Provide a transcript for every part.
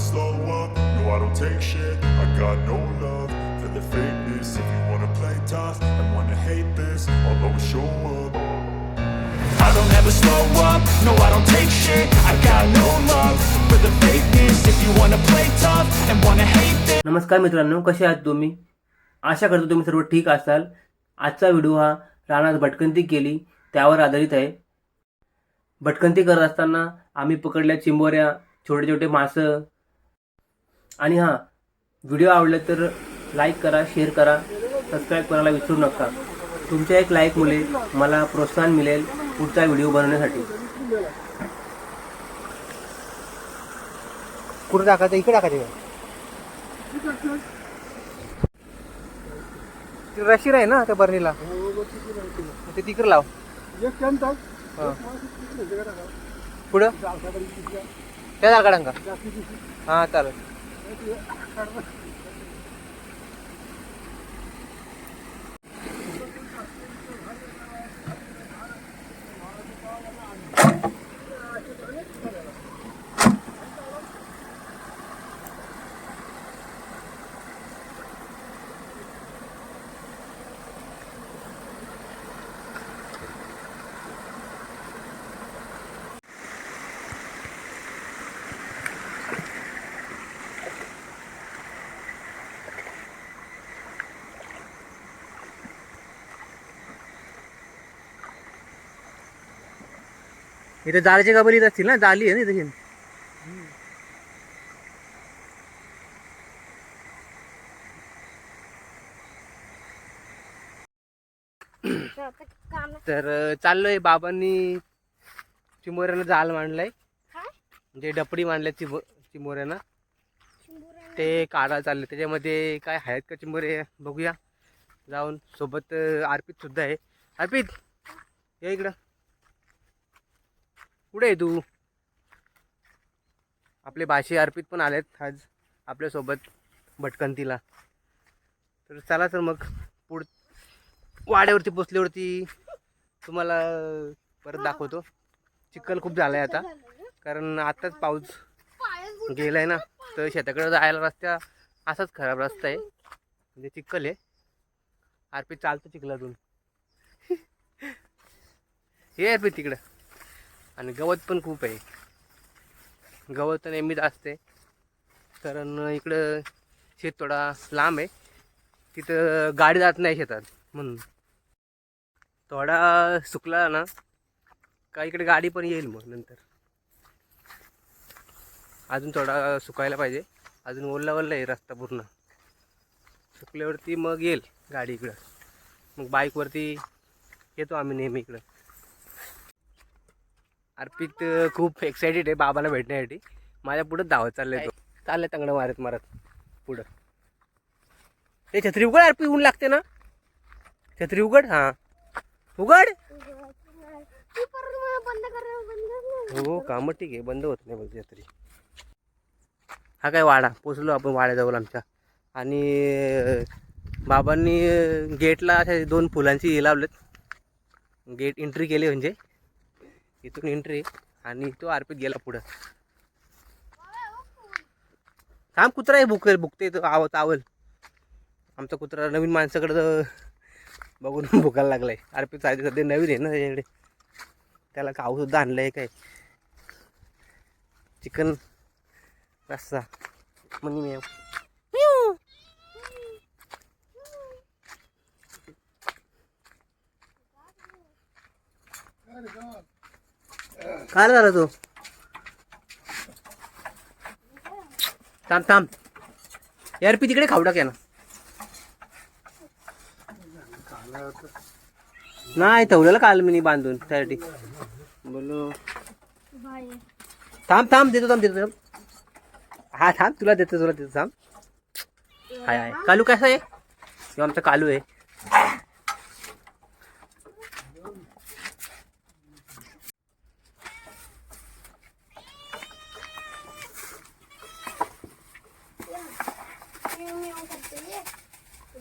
slow up, no I don't take shit I got no love for the fakeness If you wanna play tough and wanna hate this I'll always show up I don't ever slow up, no I don't take shit I got no love for the fakeness If you wanna play tough and wanna hate this नमस्कार मित्रांनो कसे आहात तुम्ही आशा करतो तुम्ही सर्व ठीक असाल आजचा व्हिडिओ हा रानात भटकंती केली त्यावर आधारित आहे भटकंती करत असताना आम्ही पकडल्या चिंबोऱ्या छोटे छोटे मासं आणि हां व्हिडिओ आवडला तर लाईक करा शेअर करा सबस्क्राईब करायला विसरू नका. तुमच्या एक लाईकमुळे मला प्रोत्साहन मिळेल पुढचा व्हिडिओ बनवण्यासाठी. कुठं टाकायचं इकडे टाकायचं ती. रशीर आहे ना त्या बरणीला ते तिकडे लाव. हा. पुढं? त्या झाड का हा चालेल. Hadi. इथे जाळीचे गबल येत असतील ना जाली आहे ना इथे तर चाललोय बाबांनी चिमोऱ्यानं जाल मांडलाय. म्हणजे डपडी मांडल्या चिमो चिमोऱ्यानं ते काढायला चालले. त्याच्यामध्ये काय आहेत का चिंबोरे? बघूया. जाऊन सोबत अर्पित सुद्धा आहे. अर्पित या इकडं. कुठे आहे तू. आपले बाशी अर्पित पण आलेत आज आपल्यासोबत भटकंतीला. तर चला तर मग पुढ वाड्यावरती पोचल्यावरती तुम्हाला परत दाखवतो. चिखल खूप झाला आहे आता. कारण आत्ताच पाऊस गेलाय ना तर शेताकडे जायला रस्ता असाच खराब रस्ता आहे. म्हणजे चिखल आहे. अर्पित चालतं चिखलातून. हे अर्पित तिकडं. आणि गवत पण खूप आहे. गवत तर नेहमीच असते. कारण इकडं शेत थोडा लांब आहे. तिथं गाडी जात नाही शेतात म्हणून. थोडा सुकला ना का इकडे गाडी पण येईल मग नंतर. अजून थोडा सुकायला पाहिजे. अजून ओल्ला ओल्ला आहे रस्ता पूर्ण. सुकल्यावरती मग येईल गाडी इकडं. मग बाईकवरती येतो आम्ही नेहमी इकडं. अर्पित खूप एक्सायटेड आहे बाबाला भेटण्यासाठी. माझ्या पुढं धावत चाललंय तो. चाललंय तंगडं मारत मारत. पुढं. ते छत्री उघड अर्पित ऊन लागते ना? छत्री उघड हां. उघड? हो का मग ठीक आहे. बंद होत नाही बघ छत्री. हा काय वाडा. पोचलो आपण वाड्याजवळ आमच्या. आणि बाबांनी गेटला अशा दोन फुलांची हे लावलेत. गेट एंट्री केली म्हणजे. इथून एंट्री आणि तो आरपीत गेला पुढं. थांब कुत्रा आहे भुकेल भुकते तो आव चावल. आमचा कुत्रा नवीन माणसाकडं बघून भुकायला लागलाय. आरपीत साधी सध्या नवीन आहे ना त्याच्याकडे. त्याला खाऊसुद्धा आणलं आहे काय? चिकन रस्सा. मनी मेव काय झाला तो? थांब थांब. यार पी तिकडे खाऊ टाक ना नाही ठेवलेलं काल मी बांधून त्यासाठी. बोलो थांब थांब देतो थांब देतो थांब. हा थांब तुला देतो तुला देतो थांब. हाय हाय. कालू कसा आहे? आमचा कालू आहे.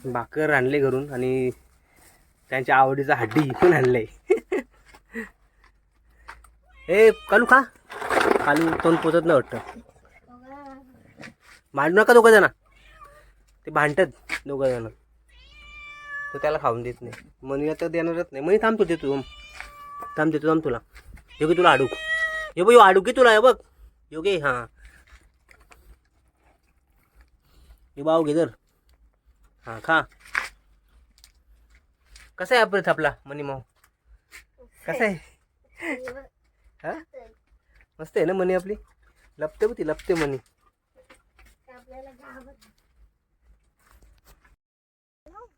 भाकर आणले घरून आणि त्यांच्या आवडीचा हड्डी पण आणले. ए कालू खा. कालू तोंड पोचत नाही वाटतं. मांडू नका दोघं जण ते भांडतात दोघं जण तो त्याला खाऊन देत नाही. मनीला तर देणारच नाही. मनी थांबतो देतो थांब. देतो थांब तुला. योगी तुला आडूक हे बघ आडूक की तुला हे बघ. योगे हां. हे बाव घे जर. हां खा. कसा आहे आपण आपला मनी माऊ? कसा आहे? हा? मस्त आहे ना मनी आपली? लपते बघ ती लपते मनी.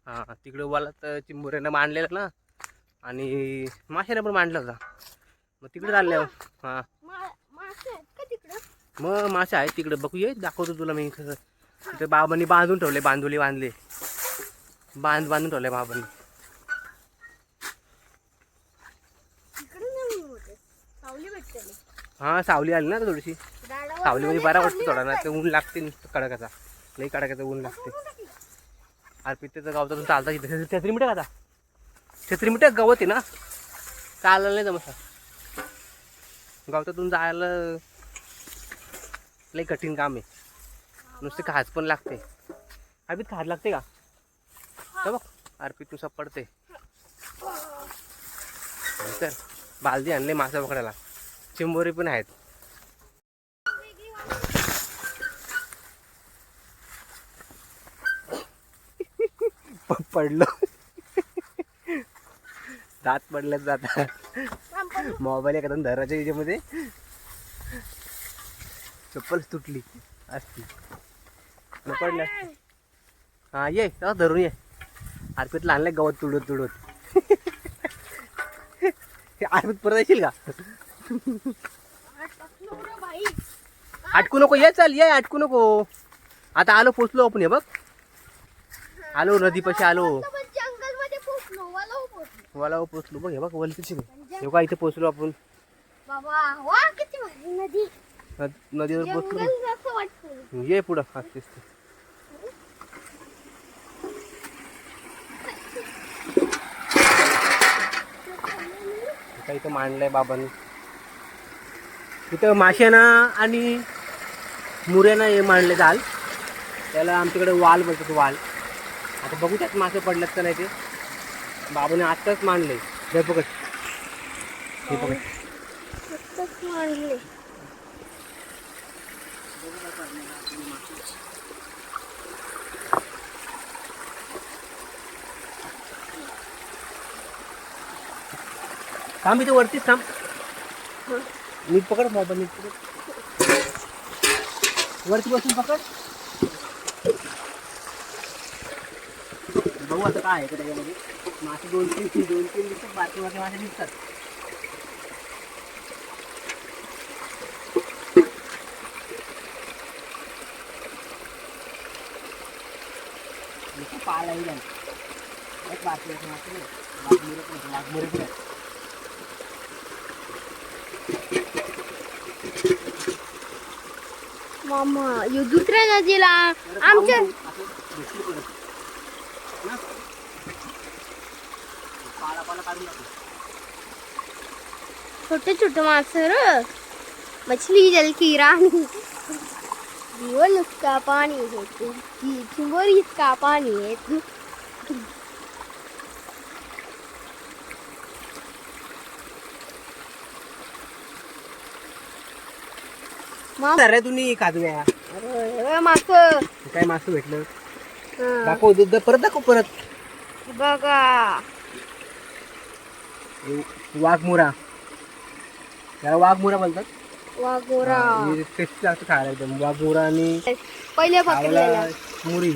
हा तिकडे वाला तर चिंबोऱ्यानं मांडलेलं ना आणि माशाने पण मांडला होता. मग तिकडे चालले हा. मग मासे आहेत तिकडे. बघू ये दाखवतो तुला मी कसं. तिथे बाबांनी बांधून ठेवले बांधुली बांधले. बांध बांधून ठेवले बाबांनी. हा सावली आली ना थोडीशी. सावलीमध्ये बरा वाटतं थोडा ना ते ऊन लागते नुसतं कडकाचा लई कडकाचं ऊन लागते. आरपीतेचं गावतातून चालता इथे. छत्री मिठे का छत्री मिठे गवत आहे ना? चालायला नाही जमत. गावतातून जायला लई कठीण काम आहे. नुसते खाज पण लागते. अभित खाज लागते का? बघ अर्पित नुसतं पडते. तर बालदी आणले मासा पकडायला. चिंबोरी पण आहेत. पडलो. दात पडलं जाता मोबाईल एखादा धराच्या याच्यामध्ये. चप्पल तुटली. असती. न पडल्या हा ये. धरून ये. आरपीत लहानले गवत तुडत तुडत हे आरपीत परत येशील का? अटकू नको ये चल ये अटकू नको. आता आलो पोचलो आपण हे बघ. आलो नदीपाशी आलो. जंगलमध्ये पोचलो बघ हे बघ वलतीची हे बघा इथे पोचलो आपण. नदीवर पोचलो. ये पुढं असतेच आता इथं मांडलंय बाबांनी. इथं माशाना आणि मुऱ्यानं हे मांडले जाल. त्याला आमच्याकडे वाल बोलतात वाल. आता बघू त्यात मासे पडलेत का नाही ते. बाबाने आत्ताच मांडले. हे बघत हे बघत थांब इथे वरतीच थांब. नीट पकड मोबाईल नीट पकड. वरती बसून पकड. बघू आता काय आहे का त्याच्यामध्ये मासे दोन तीन दोन तीन दिसतात. बाकी मासे मासे दिसतात. एक बाकी आहे मासे नाही. यो दुसऱ्या नदीला आमच्या. छोटे छोटे मासे र मछली जल की रानी जीवन उसका पानी है तू जी चिंबोरी इसका पानी है तू अरे तुम्ही काजव्या अरे मास. काय मासं भेटलं? दाखव दूध परत दाखव परत. बघा. वाघमुरा त्याला वाघमुरा बोलतात. टेस्टी लागतं खायला एकदम. वाघमुरा आणि पहिले मुरी.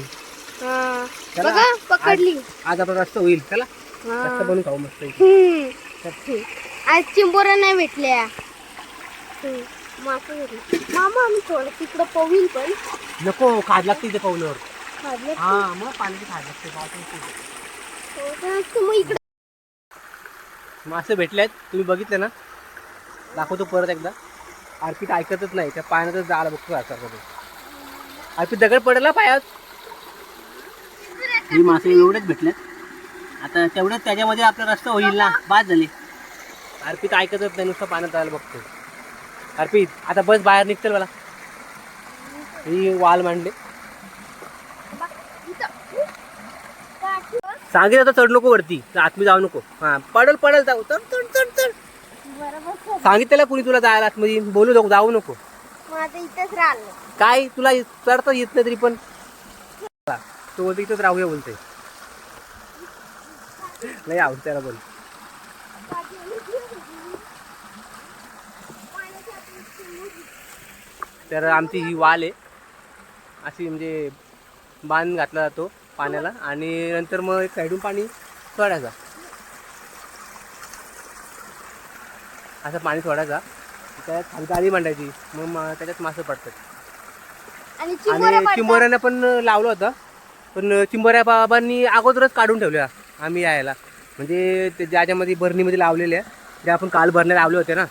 हा. बघा पकडली. आज रस्ता होईल. चला. रस्ता बनवून खाऊ मस्त. आज चिंबोऱ्या नाही भेटल्या. मामा आम्ही थोडं तिकडं पवील पण. नको खाज लागते इथे पावल्यावर खाल्ले हा मग पाण्याची खाज लागते पावसाळ्यात. मग इकडे मासे भेटलेत तुम्ही बघितले ना? दाखवतो परत एकदा. आरपीत ऐकतच नाही त्या पाण्यातच जायला बघतो सारखं तो. आरपीत दगड पडला पायात. ही मासे एवढेच भेटलेत आता तेवढंच त्याच्यामध्ये आपला रस्ता होईल ना. बाद झाली. आरपीत ऐकतच नाही नुसतं पाण्यात जायला बघतो अर्पित आता बस बाहेर निघतील मला. ही वाल मांडले. सांगितलं तर चढ नको वरती आतमध्ये जाऊ नको. हा पडल पडल जाऊ. चढ चढ चढ चढ. सांगितलेलं कुणी तुला जायला आतमध्ये बोलू नको जाऊ नको. काय? तुला चढता येत नाही तरी पण. तो बोलतो इथंच राहूया बोलतोय. नाही आवडत त्याला बोल तर आमची ही वाल आहे. अशी म्हणजे बांध घातला जातो पाण्याला आणि नंतर मग एक साईडून पाणी सोडायचा. असं पाणी सोडायचा. त्यात गाडी मांडायची. मग मा- त्याच्यात मासे पडतात. आणि चिंबोऱ्या आणि पडतात. चिंबोऱ्यानं पण लावलं होतं. पण चिंबोऱ्या बाबांनी अगोदरच काढून ठेवल्या आम्ही यायला. म्हणजे ते ज्याच्यामध्ये बरणीमध्ये लावलेल्या ज्या आपण काल भरण्या लावले होते ना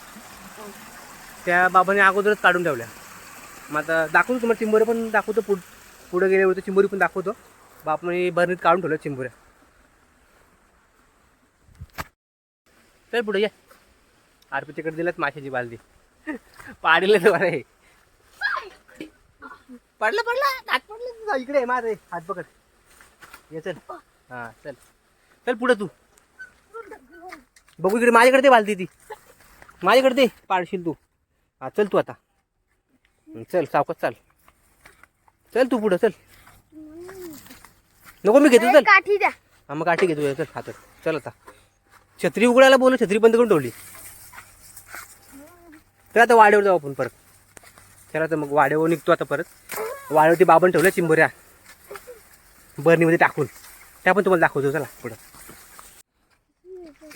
त्या बाबांनी अगोदरच काढून ठेवल्या. मग आता दाखवतो तुम्हाला चिंबोरे पण दाखवतो पुढ पुढं गेल्यावर चिंबोरी पण दाखवतो. बाप मी बरणीत काढून ठेवलं चिंबोऱ्या. चल पुढे ये. आरपीच्याकडे दिल्यात माशाची बालदी. पाडीला तर बरं आहे पडलं पडलं. हात पडलं तुझा. इकडे आहे, माझं हात पकड. ये चल. हा चल. चल पुढे तू. बघू इकडे. माझ्याकडे ते बालती ती. माझ्याकडे ते पाडशील तू. हा चल तू आता. चल सावकाश चाल. चल तू पुढं चल. नको मी घेतो चल. काठी द्या. हा मग काठी घेतो चल हातात. चल आता. छत्री उघडायला बोल छत्री बंद करून ठेवली. तर आता वाड्यावर जाऊ आपण परत. चला तर मग वाड्यावर निघतो आता परत. वाड्यावरती बाबन ठेवलं चिंबोऱ्या. बरणीमध्ये टाकून. त्या पण तुम्हाला दाखवतो चला पुढं.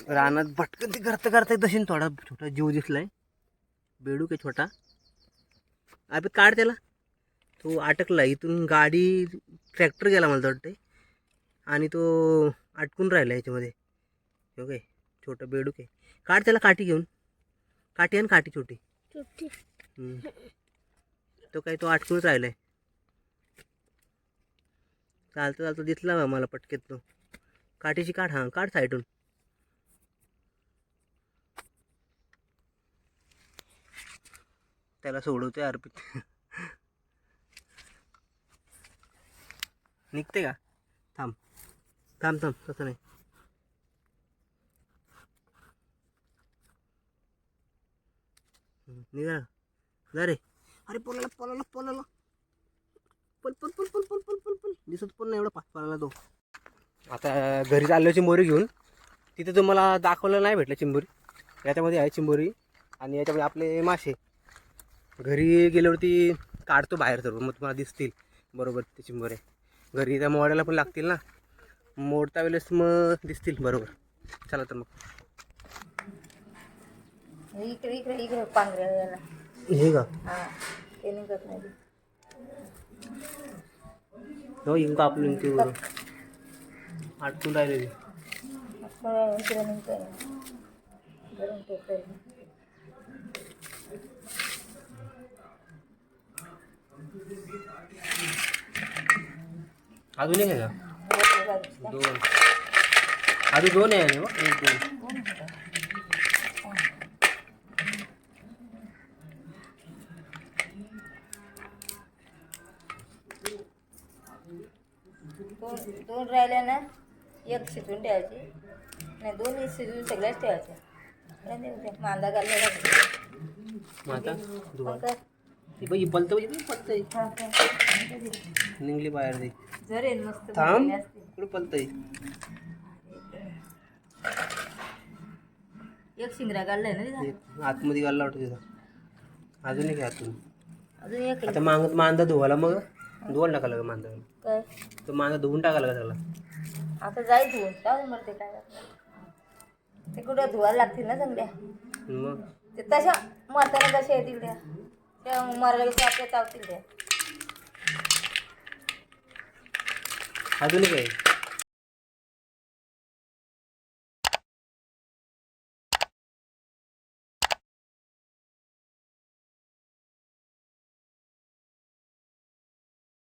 रानात भटकन ते करता करता दशीन थोडा छोटा जीव दिसलाय. बेडूक आहे छोटा. आपण काढ त्याला. तो अटकला. इथून गाडी ट्रॅक्टर गेला मला वाटते आणि तो अटकून राहिला याच्यामध्ये. काय छोटं बेडूक आहे. काढ त्याला काठी घेऊन. काठी आणि काठी छोटी. तो काही तो अटकूनच राहिलाय. चालतं चालतं. दिसला बा मला पटकेत तो. काठीची काढ हां. काढ साईडून. त्याला सोडवते अर्पित. निघते का? थांब. थांब थांब. तसं नाही. निघा. जा रे. अरे पोलाला पोलाला पोलाला. पल पल पल पल पल पल पल पल. दिसत पण नाही एवढा पाच पळाला तो. आता घरी चाललो चिंबोरी घेऊन. तिथे तुम्हाला दाखवलं नाही भेटलं चिंबोरी. याच्यामध्ये आहे चिंबोरी. आणि याच्यामध्ये आपले मासे. घरी गेल्यावरती काढतो बाहेर सर्व मग तुम्हाला दिसतील. बरोबर ते चिंबोरे घरी त्या मोडायला पण लागतील ना? मोडता वेळेस मग दिसतील बरोबर. चला तर मग. इकडे इकडे इकडे पांढऱ्या हे का? हा ते निघत नाही. हो इंका आपलं ते बरोबर. राहिलेली. आदू नहीं है क्या? दो। आदू दो नहीं है वो एक दो। दोन रहा राहिले ना एक शिजून ठेवायची नाही दोन शिजून सगळ्याच मांदा घालला मग मग काय बाई पलतं म्हणजे पलतंय. निघली बाहेर दे जर आहे मस्त थांब. कुठं पलतंय एक शिंगरा काढलाय ना आतमध्ये घालला वाटतं तिथं अजून एक आहे आतून. अजून एक आहे. आता मागत मांदा धुवायला मग? धुवायला टाकायला का मांदा काय? तो मांदा धुवून टाकायला का त्याला आता जाईल धुवून. दे मरते काय. ते कुठं धुवायला लागतील ना चांगल्या मग? ते तशा मरताना तशा येतील त्या ಮರಳಿಗೆ ಸಾಪೆ ತಾವ್ತಿದ್ದೆ ಅದನ್ನ